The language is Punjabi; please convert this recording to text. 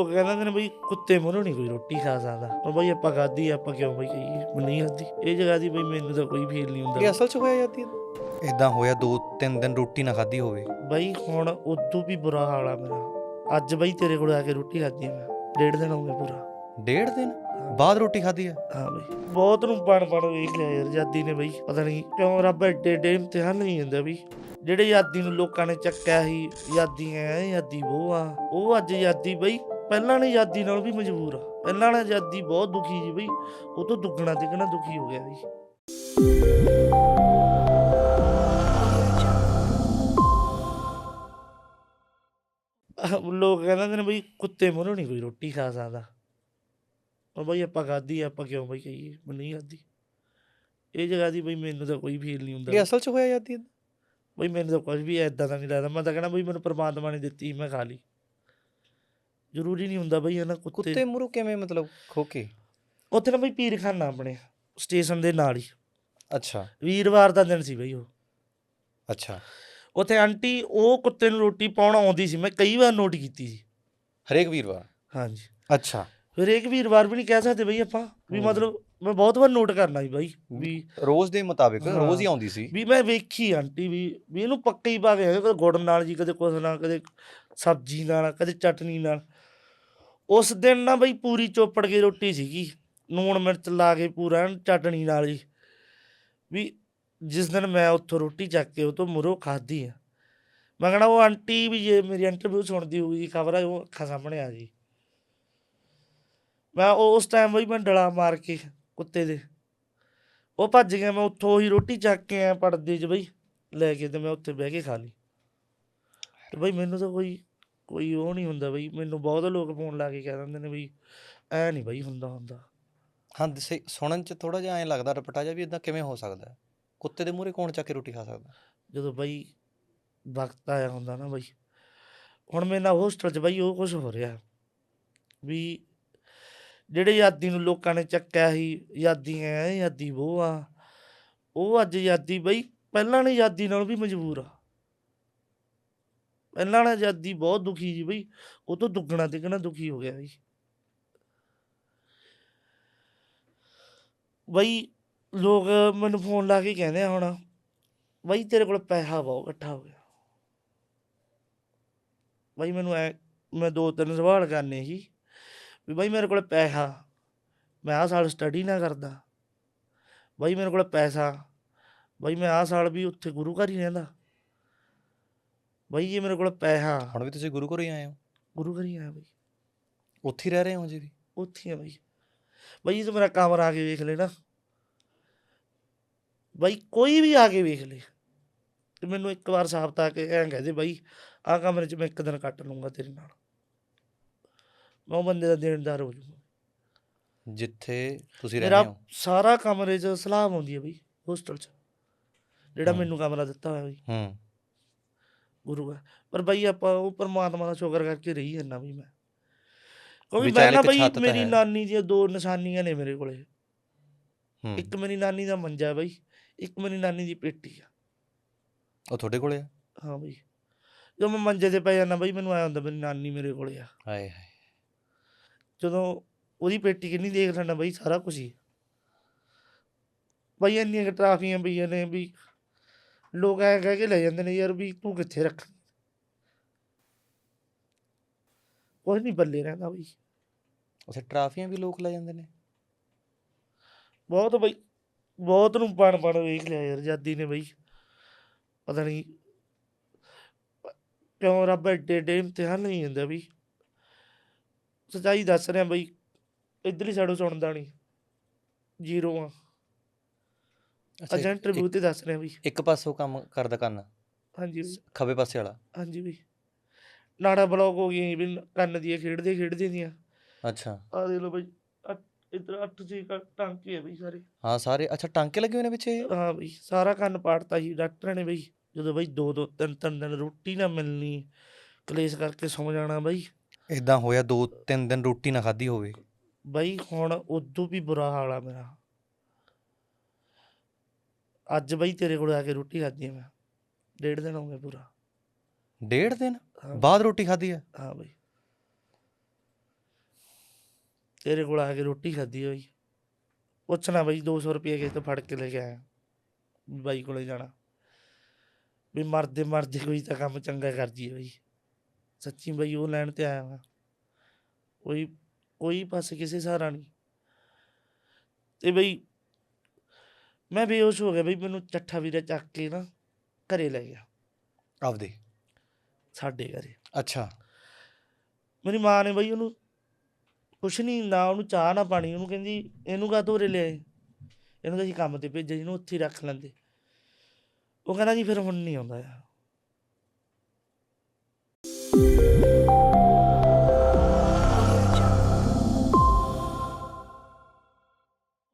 ਲੋਕ ਕਹਿੰਦੇ ਨੇ ਬਈ ਕੁੱਤੇ ਮੂਹਰੋਂ ਨਹੀਂ ਕੋਈ ਰੋਟੀ ਖਾ ਸਕਦਾ। ਪਰ ਬਈ ਆਪਾਂ ਆ, ਆਪਾਂ ਕਿਉਂ ਬਈ ਕਹੀਏ ਨਹੀਂ ਖਾਧੀ। ਇਹ ਜਗ੍ਹਾ ਦੀ ਬਈ ਮੈਨੂੰ ਤਾਂ ਕੋਈ ਫੀਲ ਨਹੀਂ ਇਹ ਹੁੰਦਾ ਅਸਲ 'ਚ ਹੋਇਆ ਜਾਂਦੀ ਇਦਾਂ ਹੋਇਆ ਦੋ ਤਿੰਨ ਦਿਨ ਰੋਟੀ ਨਾ ਖਾਧੀ ਹੋਵੇ। ਬਈ ਹੁਣ ਉਦੋਂ ਵੀ ਬੁਰਾ ਹਾਲ ਆ ਮੇਰਾ। ਅੱਜ ਬਈ ਤੇਰੇ ਕੋਲ ਆ ਕੇ ਰੋਟੀ ਆ ਮੈਂ। ਡੇਢ ਦਿਨ ਹੋ ਗਏ ਪੂਰਾ। ਡੇਢ ਦਿਨ? ਬਾਅਦ ਰੋਟੀ ਖਾਧੀ ਆ? ਹਾਂ ਬਈ। ਬਹੁਤ ਨੂੰ ਪੜ ਪੜ ਵੇਖ ਲਿਆ ਯਾਰ ਜਾਦੀ ਨੇ ਬਈ। ਪਤਾ ਨਹੀਂ ਕਿਉਂ ਰੱਬ ਐਡੇ ਡੇ ਇਮਤਿਹਾਨ ਨਹੀਂ ਜਾਂਦਾ ਬਈ। ਜਿਹੜੇ ਯਾਦੀ ਨੂੰ ਲੋਕਾਂ ਨੇ ਚੱਕਿਆ ਸੀ ਯਾਦੀ ਐ ਯਾਦੀ ਉਹ ਆ। ਉਹ ਅੱਜ ਯਾਦੀ ਬਈ ਪਹਿਲਾਂ ਨੇ ਯਾਦੀ ਨਾਲ ਵੀ ਮਜਬੂਰ ਆ। ਪਹਿਲਾਂ ਨੇ ਯਾਦੀ ਬਹੁਤ ਦੁਖੀ ਸੀ ਬਈ। ਉਹ ਤੋਂ ਦੁੱਗਣਾ ਤਿੱਗਣਾ ਦੁਖੀ ਹੋ ਗਿਆ ਬਈ ਲੋਕ ਕਹਿੰਦੇ ਨੇ ਬਈ ਕੁੱਤੇ ਮੂਹਰੋਂ ਨਹੀਂ ਕੋਈ ਰੋਟੀ ਖਾ ਸਕਦਾ। ਪਰ ਬਈ ਆਪਾਂ ਆ, ਆਪਾਂ ਕਿਉਂ ਬਈ ਕਹੀਏ ਮੈਂ ਨਹੀਂ ਖਾਧੀ। ਇਹ ਜਗ੍ਹਾ ਦੀ ਬਈ ਮੈਨੂੰ ਤਾਂ ਕੋਈ ਫੀਲ ਨਹੀਂ ਹੁੰਦਾ। ਇਹ ਅਸਲ 'ਚ ਹੋਇਆ ਜਾਂਦੀ ਬਈ ਮੈਨੂੰ ਤਾਂ ਕੁਝ ਵੀ ਐਦਾਂ ਦਾ ਨਹੀਂ ਲੱਗਦਾ। ਮੈਂ ਤਾਂ ਕਹਿੰਦਾ ਬਈ ਮੈਨੂੰ ਪ੍ਰਮਾਤਮਾ ਨੇ ਦਿੱਤੀ ਮੈਂ ਖਾ ਲਈ। ਜ਼ਰੂਰੀ ਨਹੀਂ ਹੁੰਦਾ ਬਈ ਇਹਨਾਂ ਕੁੱਤੇ ਕੁੱਤੇ ਮੂਹਰੋਂ ਕਿਵੇਂ ਮਤਲਬ ਖੋ ਕੇ? ਉੱਥੇ ਨਾ ਬਈ ਪੀਰਖਾਨਾ ਆਪਣੇ ਸਟੇਸ਼ਨ ਦੇ ਨਾਲ ਹੀ। ਅੱਛਾ। ਵੀਰਵਾਰ ਦਾ ਦਿਨ ਸੀ ਬਈ ਉਹ। ਅੱਛਾ। ਉੱਥੇ ਆਂਟੀ ਉਹ ਕੁੱਤੇ ਨੂੰ ਰੋਟੀ ਪਾਉਣ ਆਉਂਦੀ ਸੀ ਮੈਂ ਕਈ ਵਾਰ ਨੋਟ ਕੀਤੀ ਸੀ। ਹਰੇਕ ਵੀਰਵਾਰ? ਹਾਂਜੀ। ਅੱਛਾ। ਫਿਰ ਇੱਕ ਵੀਰਵਾਰ ਵੀ ਨਹੀਂ ਕਹਿ ਸਕਦੇ ਬਈ ਆਪਾਂ ਵੀ। ਮਤਲਬ ਮੈਂ ਬਹੁਤ ਵਾਰ ਨੋਟ ਕਰਨਾ ਸੀ ਬਈ ਵੀ ਰੋਜ਼ ਦੇ ਮੁਤਾਬਿਕ। ਰੋਜ਼ ਹੀ ਆਉਂਦੀ ਸੀ। ਵੀ ਮੈਂ ਵੇਖੀ ਆਂਟੀ ਵੀ ਵੀ ਇਹਨੂੰ ਪੱਕਾ ਹੀ ਪਾ ਕੇ ਆਏ, ਕਦੇ ਗੁੜ ਨਾਲ ਜੀ ਕਦੇ ਕੁਛ ਨਾਲ ਕਦੇ ਸਬਜ਼ੀ ਨਾਲ ਕਦੇ ਚਟਨੀ ਨਾਲ। ਉਸ ਦਿਨ ਨਾ ਬਈ ਪੂਰੀ ਚੋਪੜ ਕੇ ਰੋਟੀ ਸੀਗੀ ਨੂਣ ਮਿਰਚ ਲਾ ਕੇ ਪੂਰਾ ਐਨ ਚਟਨੀ ਨਾਲ ਜੀ। ਵੀ ਜਿਸ ਦਿਨ ਮੈਂ ਉੱਥੋਂ ਰੋਟੀ ਚੱਕ ਕੇ ਉਹ ਤੋਂ ਮੁਰੋ ਖਾਧੀ ਆ। ਮੈਂ ਕਹਣਾ ਉਹ ਆਂਟੀ ਵੀ ਜੇ ਮੇਰੀ ਇੰਟਰਵਿਊ ਸੁਣਦੀ ਹੋਊਗੀ, ਖਬਰ ਆ, ਉਹ ਅੱਖਾਂ ਸਾਹਮਣੇ ਆ ਗਈ ਮੈਂ ਉਸ ਟਾਈਮ ਬਈ ਮੈਂ ਡਲਾ ਮਾਰ ਕੇ ਕੁੱਤੇ ਦੇ। ਉਹ ਭੱਜ ਗਿਆ, ਮੈਂ ਉੱਥੋਂ ਹੀ ਰੋਟੀ ਚੱਕ ਕੇ ਆ ਪੜਦੇ 'ਚ ਬਈ। ਲੈ ਕੇ ਤੇ ਮੈਂ ਉੱਥੇ ਬਹਿ ਕੇ ਖਾ ਲਈ। ਤੇ ਬਈ ਮੈਨੂੰ ਤਾਂ ਕੋਈ ਕੋਈ ਉਹ ਨਹੀਂ ਹੁੰਦਾ ਬਈ ਮੈਨੂੰ ਬਹੁਤ ਲੋਕ ਫੋਨ ਲਾ ਕੇ ਕਹਿ ਦਿੰਦੇ ਨੇ ਬਈ ਐ ਨਹੀਂ ਬਈ ਹੁੰਦਾ ਹੁੰਦਾ। ਹਾਂ ਦਿਸੇ- ਸੁਣਨ 'ਚ ਥੋੜਾ ਜਿਹਾ ਐਂ ਲੱਗਦਾ ਰਪਟਾ ਜਿਹਾ ਵੀ ਇਦਾਂ ਕਿਵੇਂ ਹੋ ਸਕਦਾ ਹੈ? ਕੁੱਤੇ ਦੇ ਮੂਹਰੇ ਕੌਣ ਚੱਕ ਕੇ ਰੋਟੀ ਖਾ ਸਕਦਾ? ਜਦੋਂ ਬਈ ਵਕਤ ਆਇਆ ਹੁੰਦਾ ਨਾ ਬਈ ਹੁਣ ਮੇਰੇ ਨਾਲ ਹੋਸਟਲ 'ਚ ਬਈ ਉਹ ਕੁਝ ਹੋ ਰਿਹਾ। ਵੀ ਜਿਹੜੇ ਯਾਦੀ ਨੂੰ ਲੋਕਾਂ ਨੇ ਚੱਕਿਆ ਸੀ ਯਾਦੀ ਐ ਯਾਦੀ ਉਹ ਆ ਉਹ ਅੱਜ ਯਾਦੀ ਬਈ ਪਹਿਲਾਂ ਨੇ ਯਾਦੀ ਨਾਲ ਵੀ ਮਜਬੂਰ ਆ। ਪਹਿਲਾਂ ਨੇ ਯਾਦੀ ਬਹੁਤ ਦੁਖੀ ਜੀ ਬਈ, ਉਹ ਤੋਂ ਦੁੱਗਣਾ ਤਿੱਗਣਾ ਦੁਖੀ ਹੋ ਗਿਆ ਬਈ। ਬਈ ਲੋਕ ਮੈਨੂੰ ਫੋਨ ਲਾ ਕੇ ਕਹਿੰਦੇ ਆ ਹੁਣ, ਬਈ ਤੇਰੇ ਕੋਲ ਪੈਸਾ ਬਹੁਤ ਇਕੱਠਾ ਹੋ ਗਿਆ। ਬਈ ਮੈਨੂੰ ਐ, ਮੈਂ ਦੋ ਤਿੰਨ ਸਵਾਲ ਕਰਨੇ ਸੀ, ਵੀ ਬਈ ਮੇਰੇ ਕੋਲ ਪੈਸਾ, ਮੈਂ ਆਹ ਸਾਲ ਸਟੱਡੀ ਨਾ ਕਰਦਾ। ਬਈ ਮੇਰੇ ਕੋਲ ਪੈਸਾ, ਬਈ ਮੈਂ ਆਹ ਸਾਲ ਵੀ ਉੱਥੇ ਗੁਰੂ ਘਰ ਹੀ ਰਹਿੰਦਾ। ਬਈ ਜੇ ਮੇਰੇ ਕੋਲ ਪੈਸਾ। ਹੁਣ ਵੀ ਤੁਸੀਂ ਗੁਰੂ ਘਰ ਹੀ ਆਏ ਹੋ? ਗੁਰੂ ਘਰ ਹੀ ਆਇਆ ਬਈ। ਉੱਥੇ ਹੀ ਰਹਿ ਰਹੇ ਹੋ ਜੀ? ਵੀ ਉੱਥੇ ਹੀ ਆ ਬਈ। ਬਈ ਤੂੰ ਮੇਰਾ ਕਮਰਾ ਆ ਕੇ ਵੇਖ ਲੈ ਨਾ। ਬਈ ਕੋਈ ਵੀ ਆ ਕੇ ਵੇਖ ਲੈ। ਤੇ ਮੈਨੂੰ ਇੱਕ ਵਾਰ ਸਾਫਤ ਆ ਕੇ ਐਂ ਕਹਿ ਦੇ ਬਈ ਆਹ ਕਮਰੇ 'ਚ ਮੈਂ ਇੱਕ ਦਿਨ ਕੱਟ ਲੂੰਗਾ ਤੇਰੇ ਨਾਲ। ਮੈਂ ਉਹ ਬੰਦੇ ਦਾ ਦੇਣਦਾਰ ਹੋ ਜਾਊਂਗਾ। ਜਿੱਥੇ ਤੁਸੀਂ ਰਹਿ ਮੇਰਾ ਹੋ? ਸਾਰਾ ਕਮਰੇ 'ਚ ਸਲਾਹ ਆਉਂਦੀ ਹੈ ਬਈ ਹੋਸਟਲ 'ਚ। ਜਿਹੜਾ। ਮੈਨੂੰ ਕਮਰਾ ਦਿੱਤਾ ਹੋਇਆ ਬਈ। ਹੂੰ। ਗੁਰੂ ਹੈ। ਪਰ ਬਈ ਆਪਾਂ ਉਹ ਪਰਮਾਤਮਾ ਦਾ ਸ਼ੁਕਰ ਕਰਕੇ ਰਹੀ ਜਾਂਦਾ ਵੀ ਮੈਂ। ਕਿਉਂਕਿ ਵੀ ਮੈਂ ਚੱਲ ਨਾ ਇੱਕ ਬਈ ਛੱਤ ਤਾਂ ਮੇਰੀ ਹੈ। ਨਾਨੀ ਦੀਆਂ ਦੋ ਨਿਸ਼ਾਨੀਆਂ ਨੇ ਮੇਰੇ ਕੋਲੇ। ਹੂੰ। ਇੱਕ ਮੇਰੀ ਨਾਨੀ ਦਾ ਮੰਜਾ ਬਈ ਇੱਕ ਮੇਰੀ ਨਾਨੀ ਦੀ ਪੇਟੀ ਆ। ਉਹ ਤੁਹਾਡੇ ਕੋਲੇ ਆ? ਹਾਂ ਬਈ। ਜਦੋਂ ਮੈਂ ਮੰਜੇ ਤੇ ਪੈ ਜਾਂਦਾ ਬਈ ਮੈਨੂੰ ਆਇਆ ਹੁੰਦਾ ਮੇਰੀ ਨਾਨੀ ਮੇਰੇ ਕੋਲੇ ਆ। ਹਾਏ ਹਾਏ। ਜਦੋਂ ਉਹਦੀ ਪੇਟੀ ਕਿੰਨੀ ਦੇਖ ਲੈਣਾ ਬਈ ਸਾਰਾ ਕੁਝ ਹੀ। ਬਈ ਇੰਨੀਆਂ ਕੁ ਟਰਾਫੀਆਂ ਪਈਆਂ ਨੇ ਵੀ ਲੋਕ ਐ ਕਹਿ ਕੇ ਲੈ ਜਾਂਦੇ ਨੇ ਯਾਰ ਵੀ ਤੂੰ ਕਿੱਥੇ ਰੱਖ ਕੁਝ ਨਹੀਂ ਬੱਲੇ ਰਹਿੰਦਾ ਬਈ। ਉੱਥੇ ਟਰਾਫੀਆਂ ਵੀ ਲੋਕ ਲੈ ਜਾਂਦੇ ਨੇ? ਬਹੁਤ ਬਈ ਬਹੁਤ ਨੂੰ ਪੜ ਪੜ ਵੇਖ ਲਿਆ ਯਾਰ ਜਾਦੀ ਨੇ ਬਈ। ਪਤਾ ਨਹੀਂ ਕਿਉਂ ਰੱਬ ਐਡੇ ਏਡੇ ਇਮਤਿਹਾਨ ਨਹੀਂ ਹੁੰਦਾ ਬਈ। ਸੱਚਾਈ ਦੱਸ ਰਿਹਾ ਬਈ ਇੱਧਰਲੀ ਸਾਈਡੋਂ ਸੁਣਦਾ ਨਹੀਂ ਜ਼ੀਰੋ ਆ ਅੱਛਾ ਅਜਾ ਇੰਟਰਵਿਊ ਤੇ ਦੱਸ ਰਿਹਾ ਬਈ ਇੱਕ- ਪਾਸੋਂ ਕੰਮ ਕਰਦਾ ਕੰਨ। ਹਾਂਜੀ ਬਈ ਖੱਬੇ ਪਾਸੇ ਵਾਲਾ। ਹਾਂਜੀ ਬਈ ਨਾੜਾ ਬਲੌਕ ਹੋ ਗਈ ਵੀ ਕੰਨ ਦੀਆਂ ਖੇਡਦੇ ਖੇਡਦੇ ਦੀਆਂ। ਅੱਛਾ। ਆ ਦੇਖ ਲਓ ਬਈ ਇੱਧਰ ਅੱਠ ਸੀ ਟਾਂਕੇ ਆ ਬਈ ਸਾਰੇ। ਹਾਂ ਸਾਰੇ। ਅੱਛਾ ਟਾਂਕੇ ਲੱਗੇ ਹੋਏ ਨੇ ਪਿੱਛੇ? ਹਾਂ ਬਈ ਸਾਰਾ ਕੰਨ ਪਾੜਤਾ ਸੀ ਡਾਕਟਰਾਂ ਨੇ ਬਈ। ਜਦੋਂ ਬਈ ਦੋ ਦੋ ਤਿੰਨ ਤਿੰਨ ਦਿਨ ਰੋਟੀ ਨਾ ਮਿਲਣੀ ਕਲੇਸ਼ ਕਰਕੇ ਸੌ ਜਾਣਾ ਬਈ। ਇਦਾਂ ਹੋਇਆ ਦੋ ਤਿੰਨ ਦਿਨ ਰੋਟੀ ਨਾ ਖਾਧੀ ਹੋਵੇ। ਬਈ ਹੁਣ ਉਦੋਂ ਵੀ ਬੁਰਾ ਹਾਲ ਆ ਮੇਰਾ। ਅੱਜ ਬਈ ਤੇਰੇ ਕੋਲ ਆ ਕੇ ਰੋਟੀ ਖਾਧੀ ਆ ਮੈਂ। ਡੇਢ ਦਿਨ ਹੋ ਗਏ ਪੂਰਾ। ਡੇਢ ਦਿਨ? ਹਾਂ। ਬਾਅਦ ਰੋਟੀ ਖਾਧੀ ਆ? ਹਾਂ ਬਈ। ਤੇਰੇ ਕੋਲ ਆ ਕੇ ਰੋਟੀ ਖਾਧੀ ਹੋਈ ਪੁੱਛਣਾ ਬਈ 200 ਰੁਪਏ ਕਿਸੇ ਤੋਂ ਫੜ ਕੇ ਲੈ ਕੇ ਆਇਆ। ਵੀ ਬਾਈ ਕੋਲੇ ਜਾਣਾ। ਵੀ ਮਰਦੇ ਮਰਦੇ ਕੋਈ ਤਾਂ ਕੰਮ ਚੰਗਾ ਕਰ ਜੀਏ ਬਈ। ਸੱਚੀ ਬਈ ਉਹ ਲੈਣ ਤੇ ਆਇਆ ਵਾਂ ਕੋਈ ਕੋਈ ਪਾਸੇ ਕਿਸੇ ਸਹਾਰਾ ਨਹੀਂ। ਤੇ ਬਈ ਮੈਂ ਬੇਹੋਸ਼ ਹੋ ਗਿਆ ਬਈ ਮੈਨੂੰ ਚੱਠਾ ਵੀਰੇ ਚੱਕ ਕੇ ਨਾ ਘਰੇ ਲੈ ਗਿਆ। ਆਪਦੇ? ਸਾਡੇ ਘਰੇ। ਅੱਛਾ। ਮੇਰੀ ਮਾਂ ਨੇ ਬਈ ਉਹਨੂੰ ਕੁਛ ਨਹੀਂ ਨਾ ਉਹਨੂੰ ਚਾਹ ਨਾ ਪਾਣੀ ਉਹਨੂੰ ਕਹਿੰਦੀ ਇਹਨੂੰ ਕਾ ਤੋਰੇ ਲਿਆਏ? ਇਹਨੂੰ ਤਾਂ ਅਸੀਂ ਕੰਮ ਤੇ ਭੇਜਿਆ ਜਿਹਨੂੰ ਉੱਥੇ ਹੀ ਰੱਖ ਲੈਂਦੇ। ਉਹ ਕਹਿੰਦਾ ਜੀ ਫਿਰ ਹੁਣ ਨਹੀਂ ਆਉਂਦਾ ਆ